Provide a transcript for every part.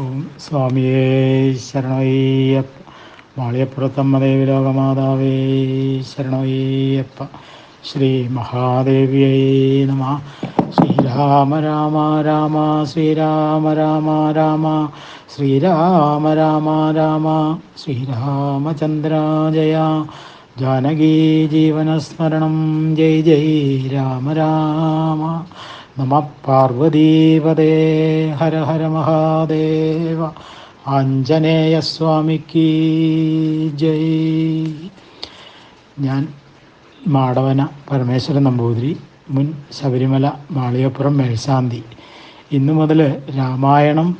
ഓം സ്വാമിയേ ശരണയ്യപ്പ. മാളിയപ്പുറത്തമ്മ ദേവി ലോകമാതാവേ ശരണയ്യപ്പ. ശ്രീ മഹാദേവിയേ നമ. ശ്രീരാമ രാമ രാമ ശ്രീരാമ രാമ രാമ ശ്രീരാമ രാമ രാമ ശ്രീരാമചന്ദ്ര ജയ ജാനകീ ജീവനസ്മരണം. ജയ് ജയ് രാമ രാമ. നമ പാർവതീപദേ ഹര ഹര മഹാദേവ ആഞ്ജനേയസ്വാമിക്ക് ജയ്. ഞാൻ മാടവന പരമേശ്വരൻ നമ്പൂതിരി മുൻ ശബരിമല മാളികപ്പുറം മേൽശാന്തി. ഇന്നു മുതൽ രാമായണം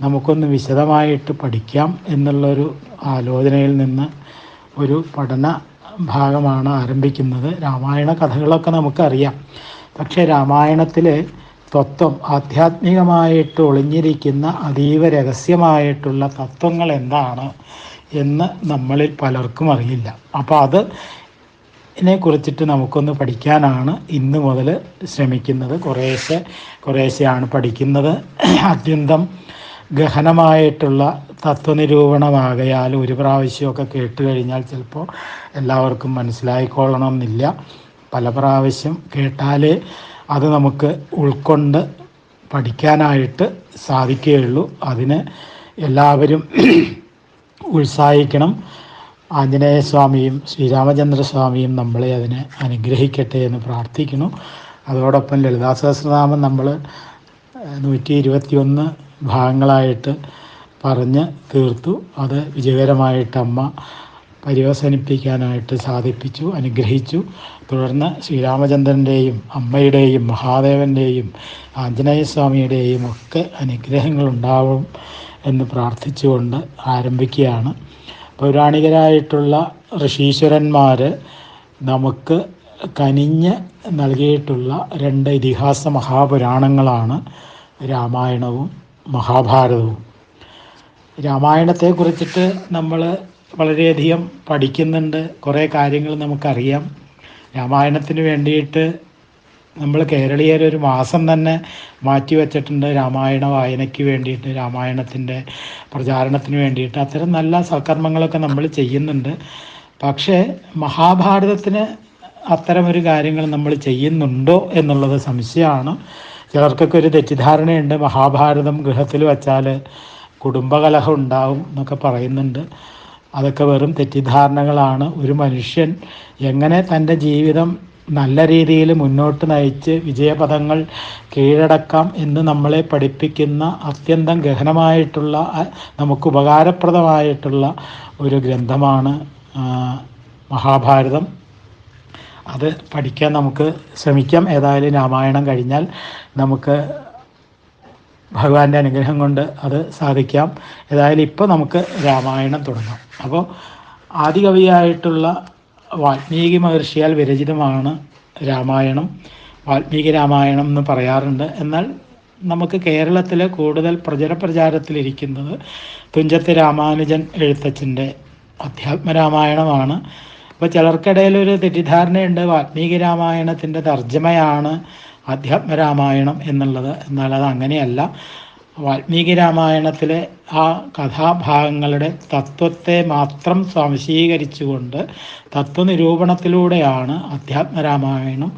നമുക്കൊന്ന് വിശദമായിട്ട് പഠിക്കാം എന്നുള്ളൊരു ആലോചനയിൽ നിന്ന് ഒരു പഠന ഭാഗമാണ് ആരംഭിക്കുന്നത്. രാമായണ കഥകളൊക്കെ നമുക്കറിയാം. പക്ഷേ രാമായണത്തിലെ തത്വം ആധ്യാത്മികമായിട്ട് ഒളിഞ്ഞിരിക്കുന്ന അതീവ രഹസ്യമായിട്ടുള്ള തത്വങ്ങൾ എന്താണ് എന്ന് നമ്മളിൽ പലർക്കും അറിയില്ല. അപ്പോൾ അത് ഇതിനെ കുറിച്ചിട്ട് നമുക്കൊന്ന് പഠിക്കാനാണ് ഇന്ന് മുതൽ ശ്രമിക്കുന്നത്. കുറേശ്ശെ കുറേശ്ശെയാണ് പഠിക്കുന്നത്. അത്യന്തം ഗഹനമായിട്ടുള്ള തത്വനിരൂപണമാകയാൽ ഒരു പ്രാവശ്യമൊക്കെ കേട്ട് കഴിഞ്ഞാൽ ചിലപ്പോൾ എല്ലാവർക്കും മനസ്സിലായിക്കൊള്ളണം എന്നില്ല പല പ്രാവശ്യം കേട്ടാലേ അത് നമുക്ക് ഉൾക്കൊണ്ട് പഠിക്കാനായിട്ട് സാധിക്കുകയുള്ളൂ. അതിന് എല്ലാവരും ഉത്സാഹിക്കണം. ആഞ്ജനേയ സ്വാമിയും ശ്രീരാമചന്ദ്രസ്വാമിയും നമ്മളെ അതിനെ അനുഗ്രഹിക്കട്ടെ എന്ന് പ്രാർത്ഥിക്കുന്നു. അതോടൊപ്പം ലളിതാ സഹസ്രനാമം നമ്മൾ നൂറ്റി ഇരുപത്തിയൊന്ന് ഭാഗങ്ങളായിട്ട് പറഞ്ഞ് തീർത്തു. അത് വിജയകരമായിട്ട് അമ്മ പര്യവസാനിപ്പിക്കാനായിട്ട് സാധിപ്പിച്ചു അനുഗ്രഹിച്ചു. തുടർന്ന് ശ്രീരാമചന്ദ്രന്റെയും അമ്മയുടെയും മഹാദേവന്റെയും ആഞ്ജനേയസ്വാമിയുടെയും ഒക്കെ അനുഗ്രഹങ്ങളുണ്ടാവും എന്ന് പ്രാർത്ഥിച്ചുകൊണ്ട് ആരംഭിക്കുകയാണ്. പൗരാണികരായിട്ടുള്ള ഋഷീശ്വരന്മാർ നമുക്ക് കനിഞ്ഞ് നൽകിയിട്ടുള്ള രണ്ട് ഇതിഹാസ മഹാപുരാണങ്ങളാണ് രാമായണവും മഹാഭാരതവും. രാമായണത്തെക്കുറിച്ചിട്ട് നമ്മൾ വളരെയധികം പഠിക്കുന്നുണ്ട്. കുറേ കാര്യങ്ങൾ നമുക്കറിയാം. രാമായണത്തിന് വേണ്ടിയിട്ട് നമ്മൾ കേരളീയർ ഒരു മാസം തന്നെ മാറ്റി വച്ചിട്ടുണ്ട്. രാമായണ വായനയ്ക്ക് വേണ്ടിയിട്ട് രാമായണത്തിന്റെ പ്രചാരണത്തിന് വേണ്ടിയിട്ട്. അത്തരം നല്ല സൽക്കർമ്മങ്ങളൊക്കെ നമ്മൾ ചെയ്യുന്നുണ്ട്. പക്ഷേ മഹാഭാരതത്തിന് അത്തരമൊരു കാര്യങ്ങൾ നമ്മൾ ചെയ്യുന്നുണ്ടോ എന്നുള്ളത് സംശയമാണ്. ചിലർക്കൊക്കെ ഒരു തെറ്റിദ്ധാരണയുണ്ട്. മഹാഭാരതം ഗൃഹത്തിൽ വച്ചാൽ കുടുംബകലഹം ഉണ്ടാവും എന്നൊക്കെ പറയുന്നുണ്ട്. അതൊക്കെ വെറും തെറ്റിദ്ധാരണകളാണ്. ഒരു മനുഷ്യൻ എങ്ങനെ തന്റെ ജീവിതം നല്ല രീതിയിൽ മുന്നോട്ട് നയിച്ച് വിജയപദങ്ങൾ കീഴടക്കാം എന്ന് നമ്മളെ പഠിപ്പിക്കുന്ന അത്യന്തം ഗഹനമായിട്ടുള്ള നമുക്ക് ഉപകാരപ്രദമായിട്ടുള്ള ഒരു ഗ്രന്ഥമാണ് മഹാഭാരതം. അത് പഠിക്കാൻ നമുക്ക് ശ്രമിക്കാം. ഏതായാലും രാമായണം കഴിഞ്ഞാൽ നമുക്ക് ഭഗവാന്റെ അനുഗ്രഹം കൊണ്ട് അത് സാധിക്കാം. ഏതായാലും ഇപ്പോൾ നമുക്ക് രാമായണം തുടങ്ങാം. അപ്പോൾ ആദികവിയായിട്ടുള്ള വാൽമീകി മഹർഷിയാൽ വിരചിതമാണ് രാമായണം. വാൽമീകി രാമായണം എന്ന് പറയാറുണ്ട്. എന്നാൽ നമുക്ക് കേരളത്തിൽ കൂടുതൽ പ്രചര പ്രചാരത്തിലിരിക്കുന്നത് തുഞ്ചത്ത് രാമാനുജൻ എഴുത്തച്ഛന്റെ അധ്യാത്മരാമായണമാണ് അപ്പോൾ ചിലർക്കിടയിൽ ഒരു തെറ്റിദ്ധാരണയുണ്ട്. വാൽമീകി രാമായണത്തിന്റെ തർജമയാണ് അധ്യാത്മരാമായണം എന്നുള്ളത് എന്നാൽ അത് അങ്ങനെയല്ല. വാൽമീകി രാമായണത്തിലെ ആ കഥാഭാഗങ്ങളുടെ തത്വത്തെ മാത്രം സ്വാംശീകരിച്ചുകൊണ്ട് തത്വനിരൂപണത്തിലൂടെയാണ് അധ്യാത്മരാമായണം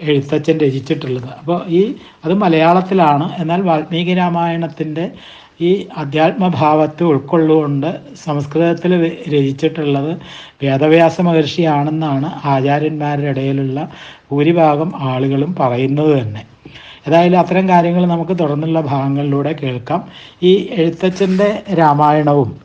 എഴുത്തച്ഛൻ രചിച്ചിട്ടുള്ളത്. അപ്പോൾ ഈ അത് മലയാളത്തിലാണ്. എന്നാൽ വാൽമീകി രാമായണത്തിന്റെ ഈ അധ്യാത്മഭാവത്തെ ഉൾക്കൊള്ളുകൊണ്ട് സംസ്കൃതത്തിൽ രചിച്ചിട്ടുള്ളത് വേദവ്യാസ മഹർഷിയാണെന്നാണ് ആചാര്യന്മാരുടെ ഇടയിലുള്ള ഭൂരിഭാഗം ആളുകളും പറയുന്നത് തന്നെ. ഏതായാലും അത്തരം കാര്യങ്ങൾ നമുക്ക് തുടർന്നുള്ള ഭാഗങ്ങളിലൂടെ കേൾക്കാം. ഈ എഴുത്തച്ഛന്റെ രാമായണവും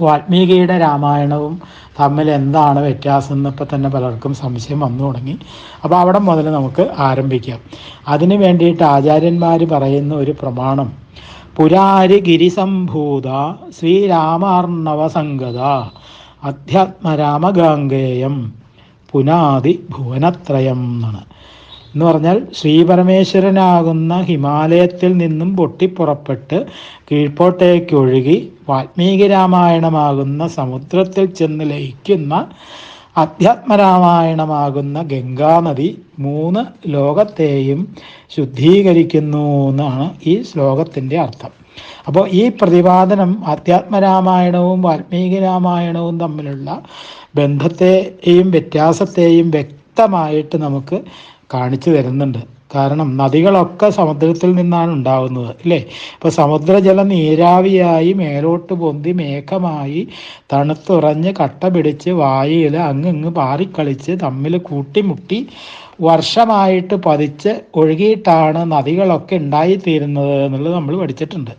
വാൽമീകിയുടെ രാമായണവും തമ്മിൽ എന്താണ് വ്യത്യാസം എന്നിപ്പോൾ തന്നെ പലർക്കും സംശയം വന്നു തുടങ്ങി. അപ്പോൾ അവിടെ മുതൽ നമുക്ക് ആരംഭിക്കാം. അതിനു വേണ്ടിയിട്ട് ആചാര്യന്മാർ പറയുന്ന ഒരു പ്രമാണം പുരാരി ശ്രീരാമാർണവസംഗത ശ്രീരാമാർണവ സംഗത അധ്യാത്മരാമഗാംഗേയം പുനാതി ഭുവനത്രയം എന്നാണ്. എന്ന് പറഞ്ഞാൽ ശ്രീപരമേശ്വരനാകുന്ന ഹിമാലയത്തിൽ നിന്നും പൊട്ടിപ്പുറപ്പെട്ട് കീഴ്പോട്ടേക്കൊഴുകി വാൽമീകി രാമായണമാകുന്ന സമുദ്രത്തിൽ ചെന്ന് ലയിക്കുന്ന അധ്യാത്മരാമായണമാകുന്ന ഗംഗാനദി മൂന്ന് ലോകത്തെയും ശുദ്ധീകരിക്കുന്നു എന്നാണ് ഈ ശ്ലോകത്തിന്റെ അർത്ഥം. അപ്പോൾ ഈ പ്രതിപാദനം അധ്യാത്മരാമായണവും വാൽമീകി രാമായണവും തമ്മിലുള്ള ബന്ധത്തെയും വ്യത്യാസത്തെയും വ്യക്തമായിട്ട് നമുക്ക് കാണിച്ചു തരുന്നുണ്ട്. കാരണം നദികളൊക്കെ സമുദ്രത്തിൽ നിന്നാണ് ഉണ്ടാകുന്നത് അല്ലേ? ഇപ്പോൾ സമുദ്രജലം നീരാവിയായി മേലോട്ട് പൊന്തി മേഘമായി തണുത്തുറഞ്ഞ് കട്ട പിടിച്ച് വായിൽ അങ്ങ് പാറിക്കളിച്ച് തമ്മിൽ കൂട്ടിമുട്ടി വർഷമായിട്ട് പതിച്ച് ഒഴുകിയിട്ടാണ് നദികളൊക്കെ ഉണ്ടായിത്തീരുന്നത് എന്നുള്ളത് നമ്മൾ പഠിച്ചിട്ടുണ്ട്.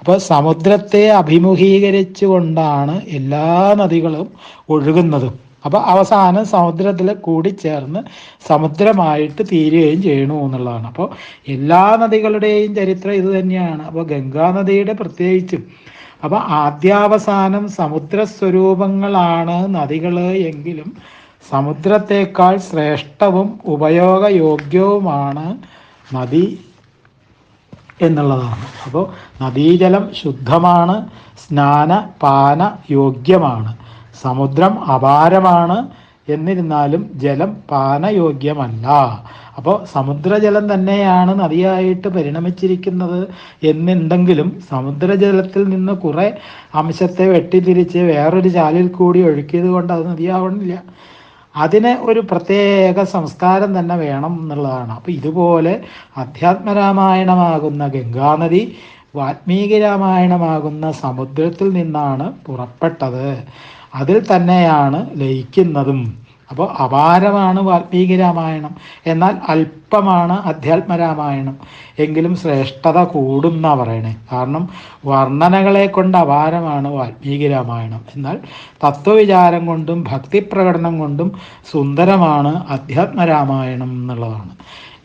അപ്പോൾ സമുദ്രത്തെ അഭിമുഖീകരിച്ചു കൊണ്ടാണ് എല്ലാ നദികളും ഒഴുകുന്നതും. അപ്പോൾ അവസാനം സമുദ്രത്തിൽ കൂടി ചേർന്ന് സമുദ്രമായിട്ട് തീരുകയും ചെയ്യണു എന്നുള്ളതാണ്. അപ്പോൾ എല്ലാ നദികളുടെയും ചരിത്രം ഇത് തന്നെയാണ്. അപ്പോൾ ഗംഗാനദിയുടെ പ്രത്യേകിച്ചും. അപ്പോൾ ആദ്യാവസാനം സമുദ്ര സ്വരൂപങ്ങളാണ് നദികൾ എങ്കിലും സമുദ്രത്തേക്കാൾ ശ്രേഷ്ഠവും ഉപയോഗയോഗ്യവുമാണ് നദി എന്നുള്ളതാണ്. അപ്പോൾ നദീജലം ശുദ്ധമാണ് സ്നാന പാന യോഗ്യമാണ്. സമുദ്രം അപാരമാണ്. എന്നിരുന്നാലും ജലം പാനയോഗ്യമല്ല. അപ്പോൾ സമുദ്രജലം തന്നെയാണ് നദിയായിട്ട് പരിണമിച്ചിരിക്കുന്നത്. എന്നുണ്ടെങ്കിലും സമുദ്രജലത്തിൽ നിന്ന് കുറെ അംശത്തെ വെട്ടിത്തിരിച്ച് വേറൊരു ചാലിൽ കൂടി ഒഴുക്കിയത് കൊണ്ട് അത് നദിയാവണില്ല. അതിന് ഒരു പ്രത്യേക സംസ്കാരം തന്നെ വേണം എന്നുള്ളതാണ്. അപ്പോൾ ഇതുപോലെ അധ്യാത്മരാമായണമാകുന്ന ഗംഗാനദി വാത്മീകരാമായണമാകുന്ന സമുദ്രത്തിൽ നിന്നാണ് പുറപ്പെട്ടത്. അതിൽ തന്നെയാണ് ലയിക്കുന്നതും. അപ്പോൾ അപാരമാണ് വാൽമീകി രാമായണം. എന്നാൽ അല്പമാണ് അധ്യാത്മരാമായണം എങ്കിലും ശ്രേഷ്ഠത കൂടുന്ന പറയണേ. കാരണം വർണനകളെ കൊണ്ട് അപാരമാണ് വാൽമീകി രാമായണം. എന്നാൽ തത്വവിചാരം കൊണ്ടും ഭക്തിപ്രകടനം കൊണ്ടും സുന്ദരമാണ് അധ്യാത്മരാമായണം എന്നുള്ളതാണ്.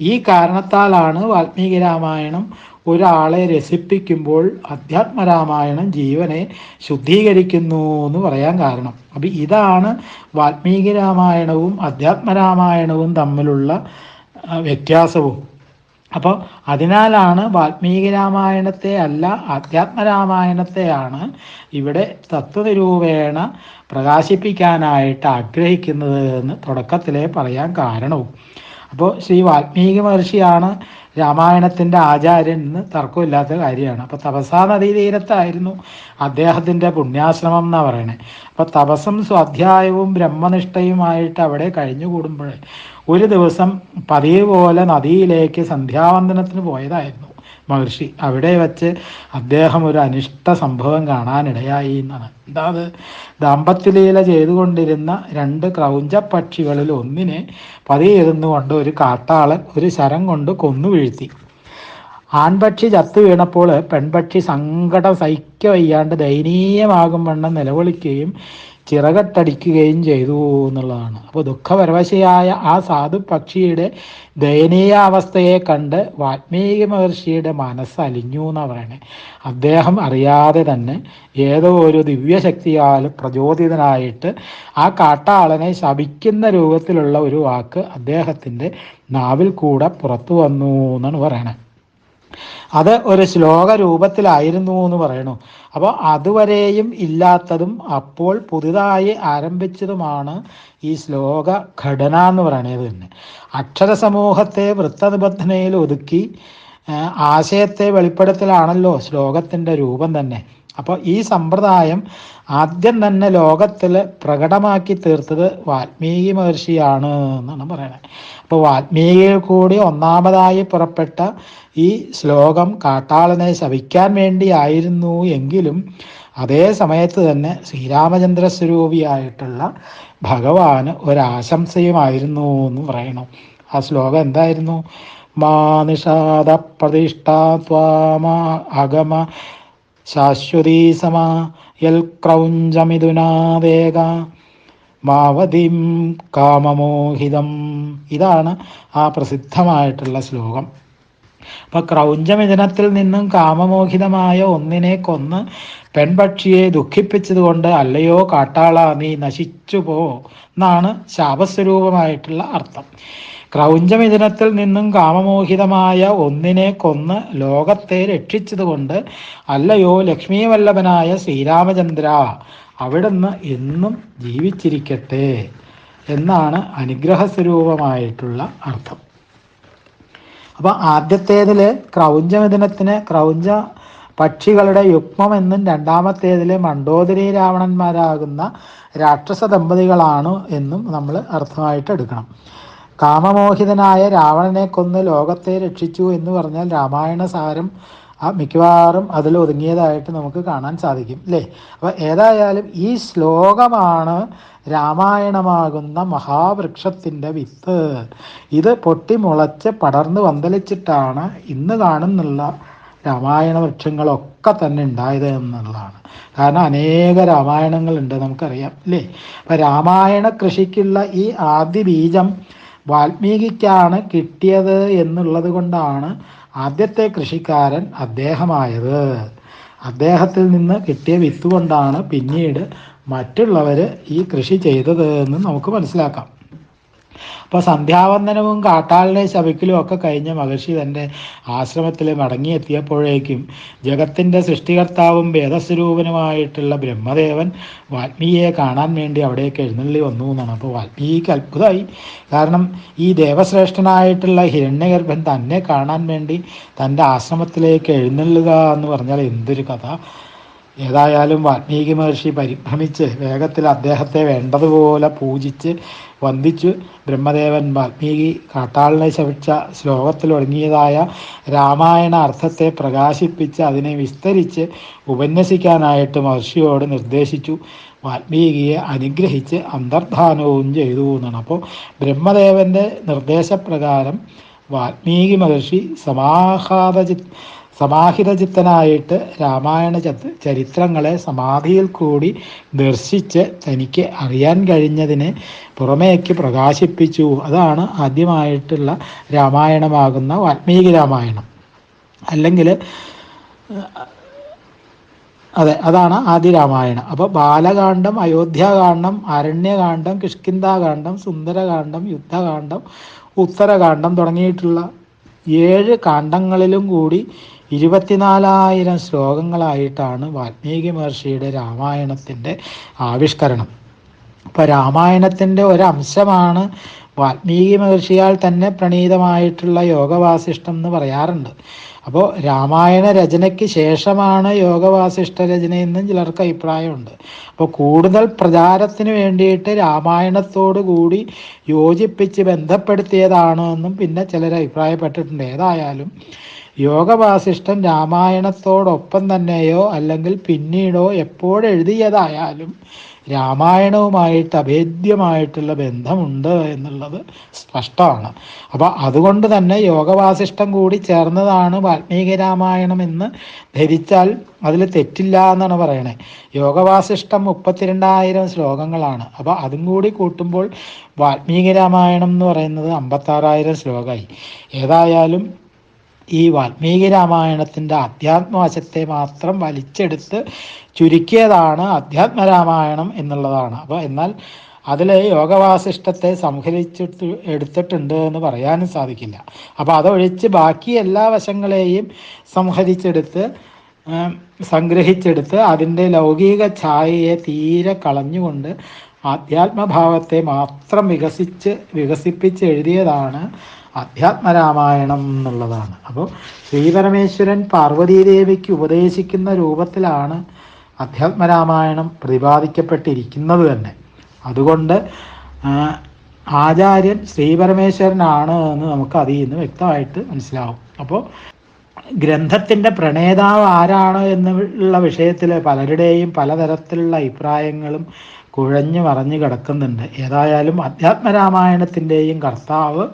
ഈ കാരണത്താലാണ് വാൽമീകി രാമായണം ഒരാളെ രസിപ്പിക്കുമ്പോൾ അധ്യാത്മരാമായണം ജീവനെ ശുദ്ധീകരിക്കുന്നു എന്ന് പറയാൻ കാരണം. അപ്പം ഇതാണ് വാൽമീകി രാമായണവും അധ്യാത്മരാമായണവും തമ്മിലുള്ള വ്യത്യാസവും. അപ്പോൾ അതിനാലാണ് വാൽമീകി രാമായണത്തെ അല്ല അധ്യാത്മരാമായണത്തെയാണ് ഇവിടെ തത്വനിരൂപേണ പ്രകാശിപ്പിക്കാനായിട്ട് ആഗ്രഹിക്കുന്നത് എന്ന് തുടക്കത്തിലേ പറയാൻ കാരണവും. അപ്പോൾ ശ്രീ വാൽമീകി മഹർഷിയാണ് രാമായണത്തിന്റെ ആചാര്യൻ എന്ന് തർക്കമില്ലാത്ത കാര്യമാണ്. അപ്പോൾ തപസാ നദീതീരത്തായിരുന്നു അദ്ദേഹത്തിന്റെ പുണ്യാശ്രമം എന്നാണ് പറയണേ. അപ്പോൾ തപസ്സും സ്വാധ്യായവും ബ്രഹ്മനിഷ്ഠയുമായിട്ട് അവിടെ കഴിഞ്ഞുകൂടുമ്പോൾ ഒരു ദിവസം പതിവ് പോലെ നദിയിലേക്ക് സന്ധ്യാവന്ദനത്തിന് പോയതായിരുന്നു. മഹർഷി. അവിടെ വച്ച് അദ്ദേഹം ഒരു അനിഷ്ട സംഭവം കാണാനിടയായി എന്നാണ്. എന്താ അത് ദാമ്പത്യലീല ചെയ്തുകൊണ്ടിരുന്ന രണ്ട് ക്രൗഞ്ച പക്ഷികളിൽ ഒന്നിനെ പതിയിരുന്നുകൊണ്ട് ഒരു കാട്ടാളൻ ഒരു ശരം കൊണ്ട് കൊന്നു വീഴ്ത്തി. ആൺപക്ഷി ചത്തു വീണപ്പോൾ പെൺപക്ഷി സങ്കടം സഹിക്കവയ്യാണ്ട് ദയനീയമാകും വണ്ണം നിലവിളിക്കുകയും ചിറകട്ടടിക്കുകയും ചെയ്തു എന്നുള്ളതാണ്. അപ്പോൾ ദുഃഖപരവശയായ ആ സാധു പക്ഷിയുടെ ദയനീയ അവസ്ഥയെ കണ്ട് വാൽമീകി മഹർഷിയുടെ മനസ്സ് അലിഞ്ഞു എന്നാണ് പറയണേ. അദ്ദേഹം അറിയാതെ തന്നെ ഏതോ ഒരു ദിവ്യശക്തിയാൽ പ്രചോദിതനായിട്ട് ആ കാട്ടാളനെ ശപിക്കുന്ന രൂപത്തിലുള്ള ഒരു വാക്ക് അദ്ദേഹത്തിന്റെ നാവിൽ കൂടെ പുറത്തു വന്നു എന്നാണ് പറയണേ. അത് ഒരു ശ്ലോക രൂപത്തിലായിരുന്നു എന്ന് പറയണു അപ്പോൾ അതുവരെയും ഇല്ലാത്തതും അപ്പോൾ പുതുതായി ആരംഭിച്ചതുമാണ് ഈ ശ്ലോക ഘടന എന്ന് പറയുന്നത് തന്നെ. അക്ഷരസമൂഹത്തെ വൃത്തനിബന്ധനയിൽ ഒതുക്കി ആശയത്തെ വെളിപ്പെടുത്തലാണല്ലോ ശ്ലോകത്തിന്റെ രൂപം തന്നെ. അപ്പോൾ ഈ സമ്പ്രദായം ആദ്യം തന്നെ ലോകത്തിൽ പ്രകടമാക്കി തീർത്തത് വാൽമീകി മഹർഷിയാണ് എന്നാണ് പറയുന്നത് അപ്പോൾ വാൽമീകിയിൽ കൂടി ഒന്നാമതായി പുറപ്പെട്ട ഈ ശ്ലോകം കാട്ടാളനെ ശവിക്കാൻ വേണ്ടിയായിരുന്നു എങ്കിലും അതേ സമയത്ത് തന്നെ ശ്രീരാമചന്ദ്ര സ്വരൂപിയായിട്ടുള്ള ഭഗവാന് ഒരാശംസയുമായിരുന്നു എന്ന് പറയണം. ആ ശ്ലോകം എന്തായിരുന്നു? മാ നിഷാദ പ്രതിഷ്ഠ ത്വാമാ അഗമ ശാശ്വതീ സമാ മാവതിം കാമമോഹിതം. ഇതാണ് ആ പ്രസിദ്ധമായിട്ടുള്ള ശ്ലോകം. അപ്പൊ ക്രൗഞ്ചമിഥുനത്തിൽ നിന്നും കാമമോഹിതമായ ഒന്നിനെ കൊന്ന് പെൺപക്ഷിയെ ദുഃഖിപ്പിച്ചതുകൊണ്ട് അല്ലയോ കാട്ടാള നീ നശിച്ചു പോ എന്നാണ് ശാപസ്വരൂപമായിട്ടുള്ള അർത്ഥം. ക്രൗഞ്ചമിഥുനത്തിൽ നിന്നും കാമമോഹിതമായ ഒന്നിനെ കൊന്ന് ലോകത്തെ രക്ഷിച്ചതുകൊണ്ട് അല്ലയോ ലക്ഷ്മീവല്ലഭനായ ശ്രീരാമചന്ദ്ര അവിടുന്ന് എന്നും ജീവിച്ചിരിക്കട്ടെ എന്നാണ് അനുഗ്രഹസ്വരൂപമായിട്ടുള്ള അർത്ഥം. അപ്പോൾ ആദ്യത്തേതിൽ ക്രൗഞ്ചമിഥുനത്തിന് ക്രൗഞ്ച പക്ഷികളുടെ യുഗ്മം എന്നും രണ്ടാമത്തേതിലെ മണ്ടോദരി രാവണന്മാരാകുന്ന രാക്ഷസ ദമ്പതികളാണ് എന്നും നമ്മൾ അർത്ഥമായിട്ട് എടുക്കണം. കാമമോഹിതനായ രാവണനെ കൊന്ന് ലോകത്തെ രക്ഷിച്ചു എന്ന് പറഞ്ഞാൽ രാമായണ സാരം മിക്കവാറും അതിൽ ഒതുങ്ങിയതായിട്ട് നമുക്ക് കാണാൻ സാധിക്കും അല്ലേ അപ്പോൾ ഏതായാലും ഈ ശ്ലോകമാണ് രാമായണമാകുന്ന മഹാവൃക്ഷത്തിന്റെ വിത്ത്. ഇത് പൊട്ടിമുളച്ച് പടർന്ന് വന്തലിച്ചിട്ടാണ് ഇന്ന് കാണുന്നുള്ള രാമായണ വൃക്ഷങ്ങളൊക്കെ തന്നെ ഉണ്ടായത് എന്നുള്ളതാണ്. കാരണം അനേക രാമായണങ്ങളുണ്ട് നമുക്കറിയാം അല്ലേ അപ്പം രാമായണ കൃഷിക്കുള്ള ഈ ആദ്യ ബീജം വാൽമീകിക്കാണ് കിട്ടിയത് എന്നുള്ളത് കൊണ്ടാണ് ആദ്യത്തെ കൃഷിക്കാരൻ അദ്ദേഹമായത്. അദ്ദേഹത്തിൽ നിന്ന് കിട്ടിയ വിത്ത് കൊണ്ടാണ് പിന്നീട് മറ്റുള്ളവർ ഈ കൃഷി ചെയ്തത് എന്ന് നമുക്ക് മനസ്സിലാക്കാം. അപ്പോൾ സന്ധ്യാവന്ദനവും കാട്ടാളിനെ ശപിക്കലും ഒക്കെ കഴിഞ്ഞ മഹർഷി തന്റെ ആശ്രമത്തിൽ മടങ്ങിയെത്തിയപ്പോഴേക്കും ജഗത്തിന്റെ സൃഷ്ടികർത്താവും ഭേദസ്വരൂപനുമായിട്ടുള്ള ബ്രഹ്മദേവൻ വാൽമീകിയെ കാണാൻ വേണ്ടി അവിടേക്ക് എഴുന്നള്ളി വന്നു എന്നാണ്. അപ്പോൾ വാൽമീകിക്ക് അത്ഭുതമായി. കാരണം ഈ ദേവശ്രേഷ്ഠനായിട്ടുള്ള ഹിരണ്യഗർഭൻ തന്നെ കാണാൻ വേണ്ടി തന്റെ ആശ്രമത്തിലേക്ക് എഴുന്നള്ളുക എന്ന് പറഞ്ഞാൽ എന്തൊരു കഥ. ഏതായാലും വാൽമീകി മഹർഷി പരിഭ്രമിച്ച് വേഗത്തിൽ അദ്ദേഹത്തെ വേണ്ടതുപോലെ പൂജിച്ച് വന്ദിച്ചു ബ്രഹ്മദേവൻ വാൽമീകി കാട്ടാളിനെ ശവിച്ച ശ്ലോകത്തിൽ ഒടുങ്ങിയതായ രാമായണ അർത്ഥത്തെ പ്രകാശിപ്പിച്ച് അതിനെ വിസ്തരിച്ച് ഉപന്യസിക്കാനായിട്ട് മഹർഷിയോട് നിർദ്ദേശിച്ചു. വാൽമീകിയെ അനുഗ്രഹിച്ച് അന്തർധാനവും ചെയ്തു എന്നാണ്. അപ്പോൾ ബ്രഹ്മദേവന്റെ നിർദ്ദേശപ്രകാരം വാൽമീകി മഹർഷി സമാഹാദചി സമാഹിതചിത്തനായിട്ട് രാമായണ ചരിത്രങ്ങളെ സമാധിയിൽ കൂടി ദർശിച്ച് തനിക്ക് അറിയാൻ കഴിഞ്ഞതിനെ പുറമേക്ക് പ്രകാശിപ്പിച്ചു. അതാണ് ആദ്യമായിട്ടുള്ള രാമായണമാകുന്ന വാൽമീകി രാമായണം. അല്ലെങ്കിൽ അതെ അതാണ് ആദ്യ രാമായണം. അപ്പോൾ ബാലകാന്ഡം അയോധ്യാകാന്ഡം അരണ്യകാന്ഡം കിഷ്കിന്താകാന്ഡം സുന്ദരകാന്ഡം യുദ്ധകാന്ഡം ഉത്തരകാന്ഡം തുടങ്ങിയിട്ടുള്ള ഏഴ് കാണ്ഡങ്ങളിലും കൂടി ഇരുപത്തിനാലായിരം ശ്ലോകങ്ങളായിട്ടാണ് വാൽമീകി മഹർഷിയുടെ രാമായണത്തിന്റെ ആവിഷ്കരണം. അപ്പോൾ രാമായണത്തിന്റെ ഒരംശമാണ് വാൽമീകി മഹർഷിയാൽ തന്നെ പ്രണീതമായിട്ടുള്ള യോഗവാസിഷ്ടം എന്ന് പറയാറുണ്ട്. അപ്പോൾ രാമായണ രചനയ്ക്ക് ശേഷമാണ് യോഗവാസിഷ്ട രചനയെന്നും ചിലർക്ക് അഭിപ്രായമുണ്ട്. അപ്പോൾ കൂടുതൽ പ്രചാരത്തിന് വേണ്ടിയിട്ട് രാമായണത്തോടു കൂടി യോജിപ്പിച്ച് ബന്ധപ്പെടുത്തിയതാണ് എന്നും പിന്നെ ചിലർ അഭിപ്രായപ്പെട്ടിട്ടുണ്ട്. ഏതായാലും യോഗവാസിഷ്ടം രാമായണത്തോടൊപ്പം തന്നെയോ അല്ലെങ്കിൽ പിന്നീടോ എപ്പോഴെഴുതിയതായാലും രാമായണവുമായിട്ട് അഭേദ്യമായിട്ടുള്ള ബന്ധമുണ്ട് എന്നുള്ളത് സ്പഷ്ടമാണ്. അപ്പോൾ അതുകൊണ്ട് തന്നെ യോഗവാസിഷ്ടം കൂടി ചേർന്നതാണ് വാൽമീകി രാമായണം എന്ന് ധരിച്ചാൽ അതിൽ തെറ്റില്ല എന്നാണ് പറയണേ. യോഗവാസിഷ്ടം മുപ്പത്തിരണ്ടായിരം ശ്ലോകങ്ങളാണ്. അപ്പോൾ അതും കൂടി കൂട്ടുമ്പോൾ വാൽമീകി രാമായണം എന്ന് പറയുന്നത് അമ്പത്താറായിരം ശ്ലോകമായി. ഏതായാലും ഈ വാൽമീകി രാമായണത്തിന്റെ അധ്യാത്മവശത്തെ മാത്രം വലിച്ചെടുത്ത് ചുരുക്കിയതാണ് അധ്യാത്മരാമായണം എന്നുള്ളതാണ്. അപ്പോൾ എന്നാൽ അതിൽ യോഗവാസിഷ്ടത്തെ സംഹരിച്ചിട്ട് എടുത്തിട്ടുണ്ട് എന്ന് പറയാനും സാധിക്കില്ല. അപ്പോൾ അതൊഴിച്ച് ബാക്കി എല്ലാ വശങ്ങളെയും സംഹരിച്ചെടുത്ത് സംഗ്രഹിച്ചെടുത്ത് അതിന്റെ ലൗകിക ഛായയെ തീരെ കളഞ്ഞുകൊണ്ട് ആധ്യാത്മഭാവത്തെ മാത്രം വികസിച്ച് വികസിപ്പിച്ച് എഴുതിയതാണ് അധ്യാത്മരാമായണം എന്നുള്ളതാണ്. അപ്പോൾ ശ്രീപരമേശ്വരൻ പാർവതീദേവിക്ക് ഉപദേശിക്കുന്ന രൂപത്തിലാണ് അധ്യാത്മരാമായണം പ്രതിപാദിക്കപ്പെട്ടിരിക്കുന്നത് തന്നെ. അതുകൊണ്ട് ആചാര്യൻ ശ്രീപരമേശ്വരനാണ് എന്ന് നമുക്ക് അതിൽ നിന്ന് വ്യക്തമായിട്ട് മനസ്സിലാവും. അപ്പോൾ ഗ്രന്ഥത്തിന്റെ പ്രണേതാവ് ആരാണ് എന്നുള്ള വിഷയത്തിൽ പലരുടെയും പലതരത്തിലുള്ള അഭിപ്രായങ്ങളും കുഴഞ്ഞു മറഞ്ഞു കിടക്കുന്നുണ്ട്. ഏതായാലും അധ്യാത്മരാമായണത്തിന്റെയും കർത്താവ്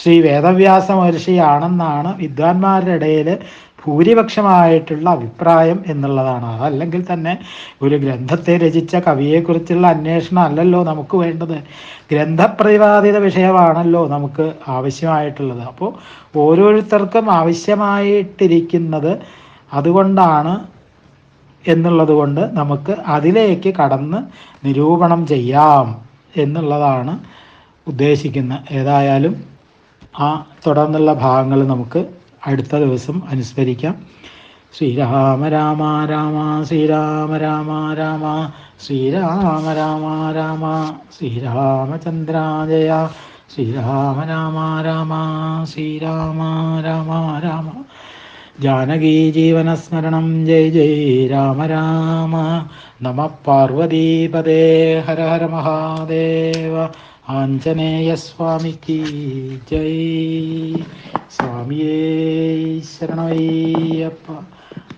ശ്രീ വേദവ്യാസ മഹർഷിയാണെന്നാണ് വിദ്വാൻമാരുടെ ഇടയിൽ ഭൂരിപക്ഷമായിട്ടുള്ള അഭിപ്രായം എന്നുള്ളതാണ്. അതല്ലെങ്കിൽ തന്നെ ഒരു ഗ്രന്ഥത്തെ രചിച്ച കവിയെക്കുറിച്ചുള്ള അന്വേഷണം അല്ലല്ലോ നമുക്ക് വേണ്ടത്. ഗ്രന്ഥപ്രതിപാദിത വിഷയമാണല്ലോ നമുക്ക് ആവശ്യമായിട്ടുള്ളത്. അപ്പോൾ ഓരോരുത്തർക്കും ആവശ്യമായിട്ടിരിക്കുന്നത് അതുകൊണ്ടാണ് എന്നുള്ളത് കൊണ്ട് നമുക്ക് അതിലേക്ക് കടന്ന് നിരൂപണം ചെയ്യാം എന്നുള്ളതാണ് ഉദ്ദേശിക്കുന്ന ഏതായാലും ആ തുടർന്നുള്ള ഭാഗങ്ങൾ നമുക്ക് അടുത്ത ദിവസം അനുസ്മരിക്കാം. ശ്രീരാമ രാമ രാമ ശ്രീരാമ രാമ രാമ ശ്രീരാമ രാമ രാമ ശ്രീരാമചന്ദ്രാജയ ശ്രീരാമ രാമ രാമ ശ്രീരാമ രാമ രാമ. ജാനകീ ജീവനസ്മരണം. ജയ ജയ രാമ രാമ. നമ പാർവതീപദേ ഹര ഹര മഹാദേവ. ആഞ്ജനേയസ്വാമിക്ക് ജയ്. സ്വാമിയേ ശരണയ്യപ്പ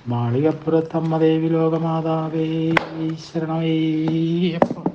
മാളികപ്പുറത്തമ്മ ദേവി ലോകമാതാവേ ശരണമയ്യപ്പ.